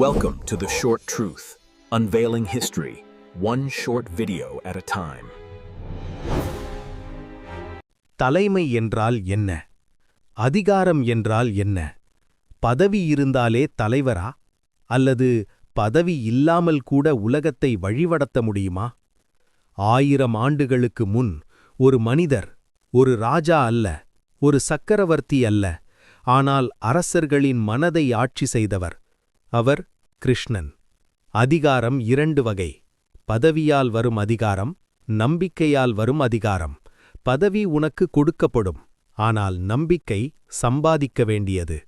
Welcome to The Short Truth, unveiling history, one short video at a time. தலைமை என்றால் என்ன? அதிகாரம் என்றால் என்ன? பதவி இருந்தாலே தலைவரா? அல்லது பதவி இல்லாமல் கூட உலகத்தை வழிவடத்த முடியுமா? ஆயிரம் ஆண்டுகளுக்கு முன் ஒரு மனிதர் ஒரு ராஜா அல்ல ஒரு சக்கரவர்த்தி அல்ல ஆனால் அரசர்களின் மனதை ஆட்சி செய்தவர் அவர் கிருஷ்ணன். அதிகாரம் இரண்டு வகை. பதவியால் வரும் அதிகாரம் நம்பிக்கையால் வரும் அதிகாரம். பதவி உனக்கு கொடுக்கப்படும் ஆனால் நம்பிக்கை சம்பாதிக்க வேண்டியது.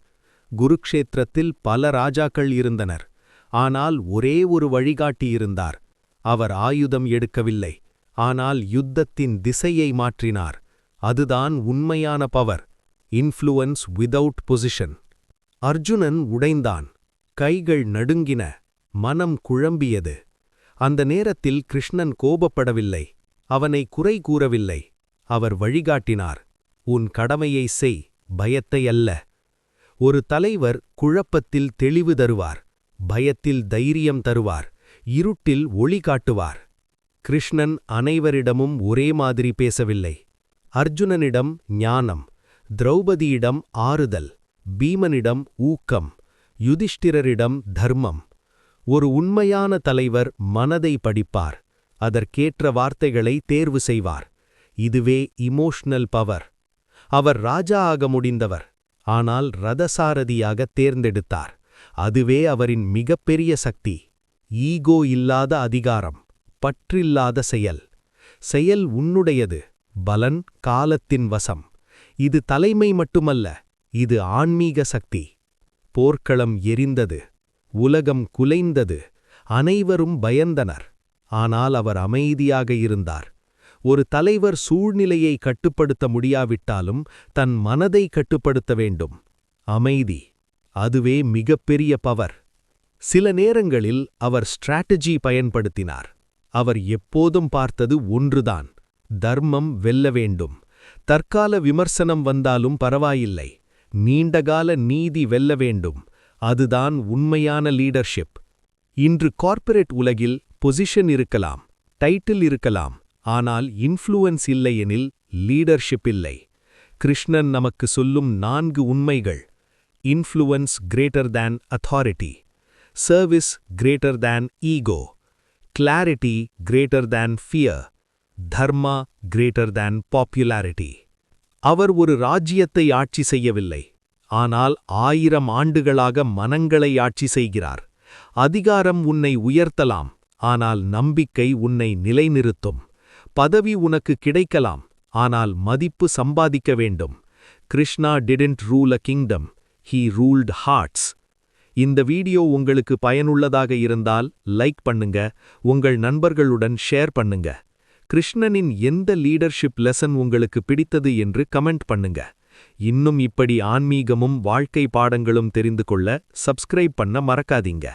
குருக்ஷேத்திரத்தில் பல ராஜாக்கள் இருந்தனர் ஆனால் ஒரே ஒரு வழிகாட்டி இருந்தார். அவர் ஆயுதம் எடுக்கவில்லை ஆனால் யுத்தத்தின் திசையை மாற்றினார். அதுதான் உண்மையான power influence without position Arjunan உடைந்தான் கைகள் நடுங்கின மனம் குழம்பியது. அந்த நேரத்தில் கிருஷ்ணன் கோபப்படவில்லை அவனை குறை கூறவில்லை. அவர் வழிகாட்டினார் உன் கடமையை செய் பயத்தை அல்ல. ஒரு தலைவர் குழப்பத்தில் தெளிவு தருவார் பயத்தில் தைரியம் தருவார் இருட்டில் ஒளி காட்டுவார். கிருஷ்ணன் அனைவரிடமும் ஒரே மாதிரி பேசவில்லை. அர்ஜுனனிடம் ஞானம் திரௌபதியிடம் ஆறுதல் பீமனிடம் ஊக்கம் யுதிஷ்டிரரிடம் தர்மம். ஒரு உண்மையான தலைவர் மனதை படிப்பார். அதற்கேற்ற வார்த்தைகளை தேர்வு செய்வார். இதுவே இமோஷனல் பவர். அவர் ராஜா ஆக முடிந்தவர். ஆனால் ரதசாரதியாக தேர்ந்தெடுத்தார். அதுவே அவரின் மிகப்பெரிய சக்தி. ஈகோ இல்லாத அதிகாரம். பற்றில்லாத செயல். செயல் உன்னுடையது. பலன் காலத்தின் வசம். இது தலைமை மட்டுமல்ல. இது ஆன்மீக சக்தி. போர்க்களம் எரிந்தது உலகம் குலைந்தது அனைவரும் பயந்தனர். ஆனால் அவர் அமைதியாக இருந்தார். ஒரு தலைவர் சூழ்நிலையை கட்டுப்படுத்த முடியாவிட்டாலும் தன் மனதை கட்டுப்படுத்த வேண்டும். அமைதி அதுவே மிகப்பெரிய பவர் சில நேரங்களில் அவர் ஸ்ட்ராட்டஜி பயன்படுத்தினார். அவர் எப்போதும் பார்த்தது ஒன்றுதான் தர்மம் வெல்ல வேண்டும். தற்கால விமர்சனம் வந்தாலும் பரவாயில்லை. நீண்டகால நீதி வெல்ல வேண்டும். அதுதான் உண்மையான லீடர்ஷிப் இன்று கார்ப்பரேட் உலகில் பொசிஷன் இருக்கலாம் டைட்டில் இருக்கலாம் ஆனால் இன்ஃப்ளூயன்ஸ் இல்லையெனில் லீடர்ஷிப் இல்லை. கிருஷ்ணன் நமக்கு சொல்லும் நான்கு உண்மைகள். Influence greater than authority service greater than ego clarity greater than fear dharma greater than popularity அவர் ஒரு ராஜ்யத்தை ஆட்சி செய்யவில்லை. ஆனால் ஆயிரம் ஆண்டுகளாக மனங்களை ஆட்சி செய்கிறார். அதிகாரம் உன்னை உயர்த்தலாம் ஆனால் நம்பிக்கை உன்னை நிலைநிறுத்தும். பதவி உனக்கு கிடைக்கலாம் ஆனால் மதிப்பு சம்பாதிக்க வேண்டும். Krishna didn't rule a kingdom he ruled hearts இந்த வீடியோ உங்களுக்கு பயனுள்ளதாக இருந்தால் லைக் பண்ணுங்க உங்கள் நண்பர்களுடன் ஷேர் பண்ணுங்க. கிருஷ்ணனின் எந்த லீடர்ஷிப் லெசன் உங்களுக்கு பிடித்தது என்று கமெண்ட் பண்ணுங்க. இன்னும் இப்படி ஆன்மீகமும் வாழ்க்கை பாடங்களும் தெரிந்து கொள்ள சப்ஸ்கிரைப் பண்ண மறக்காதீங்க.